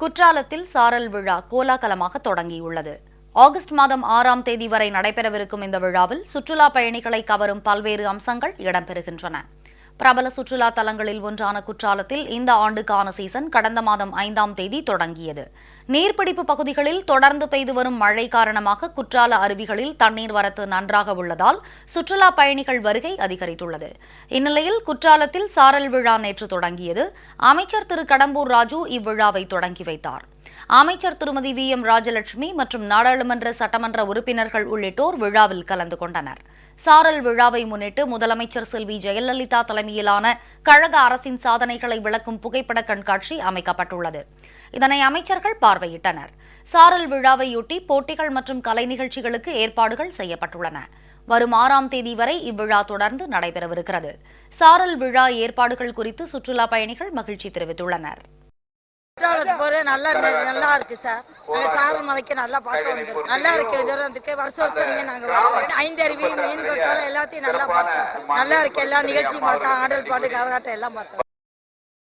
குற்றாலத்தில் சாரல் விழா கோலாகலமாக தொடங்கியுள்ளது. ஆகஸ்ட் மாதம் ஆறாம் தேதி வரை நடைபெறவிருக்கும் இந்த விழாவில் சுற்றுலா பயணிகளை கவரும் பல்வேறு அம்சங்கள் இடம்பெறுகின்றன. பிரபல சுற்றுலா தலங்களில் ஒன்றான குற்றாலத்தில் இந்த ஆண்டுக்கான சீசன் கடந்த மாதம் ஐந்தாம் தேதி தொடங்கியது. நீர்பிடிப்பு பகுதிகளில் தொடர்ந்து பெய்து வரும் மழை காரணமாக குற்றால அருவிகளில் தண்ணீர் வரத்து நன்றாக உள்ளதால் சுற்றுலா பயணிகள் வருகை அதிகரித்துள்ளது. இந்நிலையில் குற்றாலத்தில் சாரல் விழா நேற்று தொடங்கியது. அமைச்சர் திரு கடம்பூர் ராஜு இவ்விழாவை தொடங்கி வைத்தார். அமைச்சர் திருமதி வி எம் ராஜலட்சுமி மற்றும் நாடாளுமன்ற சட்டமன்ற உறுப்பினர்கள் உள்ளிட்டோர் விழாவில் கலந்து கொண்டனர். சாரல் விழாவை முன்னிட்டு முதலமைச்சர் செல்வி ஜெயலலிதா தலைமையிலான கழக அரசின் சாதனைகளை விளக்கும் புகைப்பட கண்காட்சி அமைக்கப்பட்டுள்ளது. இதனை அமைச்சர்கள் பார்வையிட்டனர். சாரல் விழாவையொட்டி போட்டிகள் மற்றும் கலை நிகழ்ச்சிகளுக்கு ஏற்பாடுகள் செய்யப்பட்டுள்ளன. வரும் ஆறாம் தேதி வரை இவ்விழா தொடர்ந்து நடைபெறவிருக்கிறது. சாரல் விழா ஏற்பாடுகள் குறித்து சுற்றுலா பயணிகள் மகிழ்ச்சி தெரிவித்துள்ளனர். குற்றாலத்துக்கு போற நல்லா நல்லா இருக்கு சார். நாங்க சாரல் மலைக்கு நல்லா பார்க்க வந்துருக்கோம் நல்லா இருக்கு. தூரத்துக்கு வருஷம் வருஷமே நாங்க வரோம். ஐந்து அருவி மீன் கொட்டாலம் எல்லாத்தையும் நல்லா பார்த்தோம் சார். நல்லா இருக்கு. எல்லா நிகழ்ச்சியும் பார்த்தோம். ஆடல் பாட்டு கரகாட்டம் எல்லாம் பார்த்தோம்.